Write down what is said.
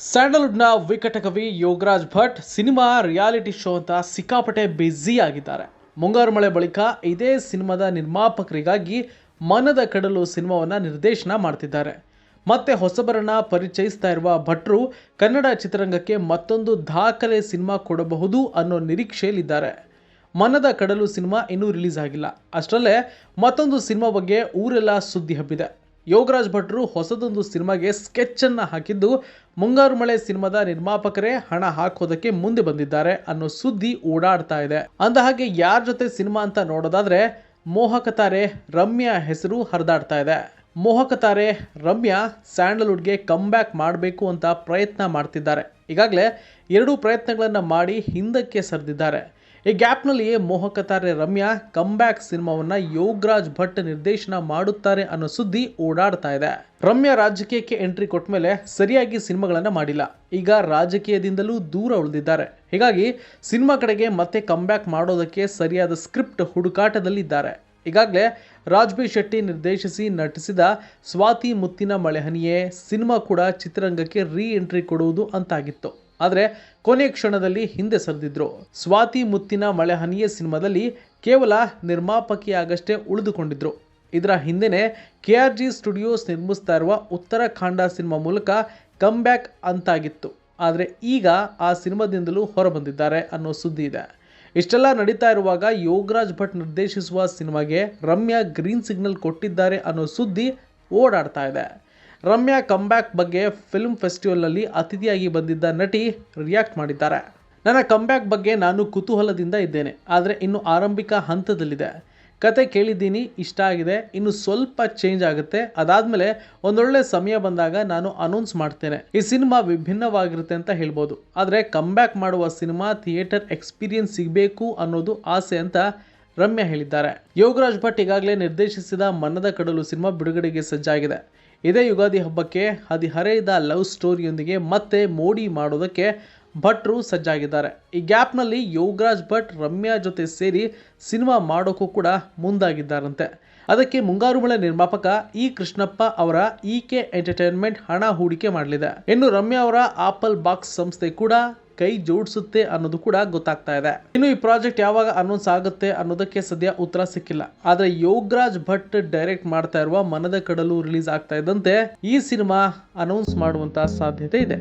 ಸ್ಯಾಂಡಲ್ವುಡ್ನ ವಿಕಟಕವಿ Yogaraj Bhat cinema reality show ಅಂತ ಸಿಕ್ಕಾಪಟ್ಟೆ busy ಆಗಿದ್ದಾರೆ. ಮುಂಗಾರು ಮಳೆ ಬಳಿಕ ಇದೇ ಸಿನಿಮಾದ ನಿರ್ಮಾಪಕರಿಗಾಗಿ ಮನದ ಕಡಲು ಸಿನಿಮಾವನ್ನು ನಿರ್ದೇಶನ ಮಾಡ್ತಿದ್ದಾರೆ. ಮತ್ತೆ ಹೊಸಬರನ್ನ ಪರಿಚಯಿಸ್ತಾ ಇರುವ ಭಟ್ರು ಕನ್ನಡ ಚಿತ್ರರಂಗಕ್ಕೆ ಮತ್ತೊಂದು ದಾಖಲೆ ಸಿನಿಮಾ ಕೊಡಬಹುದು ಅನ್ನೋ ನಿರೀಕ್ಷೆಯಲ್ಲಿದ್ದಾರೆ. ಮನದ ಕಡಲು ಸಿನಿಮಾ ಇನ್ನೂ ರಿಲೀಸ್ ಆಗಿಲ್ಲ. ಅಷ್ಟರಲ್ಲೇ ಮತ್ತೊಂದು ಸಿನಿಮಾ ಬಗ್ಗೆ ಊರೆಲ್ಲ ಸುದ್ದಿ ಹಬ್ಬಿದೆ. ಯೋಗರಾಜ್ ಭಟ್ರು ಹೊಸದೊಂದು ಸಿನಿಮಾಗೆ ಸ್ಕೆಚ್ ಅನ್ನ ಹಾಕಿದ್ದು ಮುಂಗಾರು ಮಳೆ ಸಿನಿಮಾದ ನಿರ್ಮಾಪಕರೇ ಹಣ ಹಾಕೋದಕ್ಕೆ ಮುಂದೆ ಬಂದಿದ್ದಾರೆ ಅನ್ನೋ ಸುದ್ದಿ ಓಡಾಡ್ತಾ ಇದೆ. ಅಂದ ಹಾಗೆ ಯಾರ ಜೊತೆ ಸಿನಿಮಾ ಅಂತ ನೋಡೋದಾದ್ರೆ ಮೋಹಕ ತಾರೆ ರಮ್ಯಾ ಹೆಸರು ಹರಿದಾಡ್ತಾ ಇದೆ. ಮೋಹಕ ತಾರೆ ರಮ್ಯಾ ಸ್ಯಾಂಡಲ್ವುಡ್ಗೆ ಕಮ್ ಬ್ಯಾಕ್ ಮಾಡಬೇಕು ಅಂತ ಪ್ರಯತ್ನ ಮಾಡ್ತಿದ್ದಾರೆ. ಈಗಾಗಲೇ ಎರಡೂ ಪ್ರಯತ್ನಗಳನ್ನು ಮಾಡಿ ಹಿಂದಕ್ಕೆ ಸರಿದಿದ್ದಾರೆ. ಈ ಗ್ಯಾಪ್ನಲ್ಲಿಯೇ ಮೋಹಕ ತಾರೆ ರಮ್ಯಾ ಕಂಬ್ಯಾಕ್ ಸಿನಿಮಾವನ್ನ ಯೋಗರಾಜ್ ಭಟ್ ನಿರ್ದೇಶನ ಮಾಡುತ್ತಾರೆ ಅನ್ನೋ ಸುದ್ದಿ ಓಡಾಡ್ತಾ ಇದೆ. ರಮ್ಯಾ ರಾಜಕೀಯಕ್ಕೆ ಎಂಟ್ರಿ ಕೊಟ್ಟ ಮೇಲೆ ಸರಿಯಾಗಿ ಸಿನಿಮಾಗಳನ್ನ ಮಾಡಿಲ್ಲ. ಈಗ ರಾಜಕೀಯದಿಂದಲೂ ದೂರ ಉಳಿದಿದ್ದಾರೆ. ಹೀಗಾಗಿ ಸಿನಿಮಾ ಕಡೆಗೆ ಮತ್ತೆ ಕಂಬ್ಯಾಕ್ ಮಾಡೋದಕ್ಕೆ ಸರಿಯಾದ ಸ್ಕ್ರಿಪ್ಟ್ ಹುಡುಕಾಟದಲ್ಲಿದ್ದಾರೆ. ಈಗಾಗಲೇ ರಾಜ್ಬಿ ಶೆಟ್ಟಿ ನಿರ್ದೇಶಿಸಿ ನಟಿಸಿದ ಸ್ವಾತಿ ಮುತ್ತಿನ ಮಳೆಹನಿಯೇ ಸಿನಿಮಾ ಕೂಡ ಚಿತ್ರರಂಗಕ್ಕೆ ರೀ ಎಂಟ್ರಿ ಕೊಡುವುದು ಅಂತಾಗಿತ್ತು. ಆದರೆ ಕೊನೆ ಕ್ಷಣದಲ್ಲಿ ಹಿಂದೆ ಸರಿದಿದ್ರು. ಸ್ವಾತಿ ಮುತ್ತಿನ ಮಳೆಹನಿಯ ಸಿನಿಮಾದಲ್ಲಿ ಕೇವಲ ನಿರ್ಮಾಪಕಿಯಾಗಷ್ಟೇ ಉಳಿದುಕೊಂಡಿದ್ರು. ಇದರ ಹಿಂದೆನೆ ಕೆ ಆರ್ ಜಿ ಸ್ಟುಡಿಯೋಸ್ ನಿರ್ಮಿಸ್ತಾ ಇರುವ ಉತ್ತರಾಖಂಡ ಸಿನಿಮಾ ಮೂಲಕ ಕಮ್ ಬ್ಯಾಕ್ ಅಂತಾಗಿತ್ತು. ಆದರೆ ಈಗ ಆ ಸಿನಿಮಾದಿಂದಲೂ ಹೊರಬಂದಿದ್ದಾರೆ ಅನ್ನೋ ಸುದ್ದಿ ಇದೆ. ಇಷ್ಟೆಲ್ಲ ನಡೀತಾ ಇರುವಾಗ ಯೋಗರಾಜ್ ಭಟ್ ನಿರ್ದೇಶಿಸುವ ಸಿನಿಮಾಗೆ ರಮ್ಯಾ ಗ್ರೀನ್ ಸಿಗ್ನಲ್ ಕೊಟ್ಟಿದ್ದಾರೆ ಅನ್ನೋ ಸುದ್ದಿ ಓಡಾಡ್ತಾ ಇದೆ. ರಮ್ಯಾ ಕಮ್ಬ್ಯಾಕ್ ಬಗ್ಗೆ ಫಿಲ್ಮ್ ಫೆಸ್ಟಿವಲ್ನಲ್ಲಿ ಅತಿಥಿಯಾಗಿ ಬಂದಿದ್ದ ನಟಿ ರಿಯಾಕ್ಟ್ ಮಾಡಿದ್ದಾರೆ. ನನ್ನ ಕಮ್ಬ್ಯಾಕ್ ಬಗ್ಗೆ ನಾನು ಕುತೂಹಲದಿಂದ ಇದ್ದೇನೆ, ಆದರೆ ಇನ್ನು ಆರಂಭಿಕ ಹಂತದಲ್ಲಿದೆ. ಕತೆ ಕೇಳಿದ್ದೀನಿ, ಇಷ್ಟ ಆಗಿದೆ, ಇನ್ನು ಸ್ವಲ್ಪ ಚೇಂಜ್ ಆಗುತ್ತೆ. ಅದಾದಮೇಲೆ ಒಂದೊಳ್ಳೆ ಸಮಯ ಬಂದಾಗ ನಾನು ಅನೌನ್ಸ್ ಮಾಡ್ತೇನೆ. ಈ ಸಿನಿಮಾ ವಿಭಿನ್ನವಾಗಿರುತ್ತೆ ಅಂತ ಹೇಳ್ಬೋದು, ಆದರೆ ಕಮ್ಬ್ಯಾಕ್ ಮಾಡುವ ಸಿನಿಮಾ ಥಿಯೇಟರ್ ಎಕ್ಸ್ಪೀರಿಯನ್ಸ್ ಸಿಗಬೇಕು ಅನ್ನೋದು ಆಸೆ ಅಂತ ರಮ್ಯಾ ಹೇಳಿದ್ದಾರೆ. ಯೋಗರಾಜ್ ಭಟ್ ಈಗಾಗಲೇ ನಿರ್ದೇಶಿಸಿದ ಮನ್ನದ ಕಡಲು ಸಿನಿಮಾ ಬಿಡುಗಡೆಗೆ ಸಜ್ಜಾಗಿದೆ. ಇದೇ ಯುಗಾದಿ ಹಬ್ಬಕ್ಕೆ ಹದಿಹರೆಯದ ಲವ್ ಸ್ಟೋರಿಯೊಂದಿಗೆ ಮತ್ತೆ ಮೋಡಿ ಮಾಡೋದಕ್ಕೆ ಭಟ್ರು ಸಜ್ಜಾಗಿದ್ದಾರೆ. ಈ ಗ್ಯಾಪ್ನಲ್ಲಿ ಯೋಗರಾಜ್ ಭಟ್, ರಮ್ಯಾ ಜೊತೆ ಸೇರಿ ಸಿನಿಮಾ ಮಾಡೋಕ್ಕೂ ಕೂಡ ಮುಂದಾಗಿದ್ದಾರಂತೆ. ಅದಕ್ಕೆ ಮುಂಗಾರು ಮಳೆ ನಿರ್ಮಾಪಕ ಇ ಕೃಷ್ಣಪ್ಪ ಅವರ ಇ ಕೆ ಎಂಟರ್ಟೈನ್ಮೆಂಟ್ ಹಣ ಹೂಡಿಕೆ ಮಾಡಲಿದೆ. ಇನ್ನು ರಮ್ಯಾ ಅವರ ಆಪಲ್ ಬಾಕ್ಸ್ ಸಂಸ್ಥೆ ಕೂಡ ಕೈ ಜೋಡಿಸುತ್ತೆ ಅನ್ನೋದು ಕೂಡ ಗೊತ್ತಾಗ್ತಾ ಇದೆ. ಇನ್ನು ಈ ಪ್ರಾಜೆಕ್ಟ್ ಯಾವಾಗ ಅನೌನ್ಸ್ ಆಗುತ್ತೆ ಅನ್ನೋದಕ್ಕೆ ಸದ್ಯ ಉತ್ತರ ಸಿಕ್ಕಿಲ್ಲ. ಆದ್ರೆ ಯೋಗರಾಜ್ ಭಟ್ ಡೈರೆಕ್ಟ್ ಮಾಡ್ತಾ ಇರುವ ಮನದ ಕಡಲು ರಿಲೀಸ್ ಆಗ್ತಾ ಇದ್ದಂತೆ ಈ ಸಿನಿಮಾ ಅನೌನ್ಸ್ ಮಾಡುವಂತ ಸಾಧ್ಯತೆ ಇದೆ.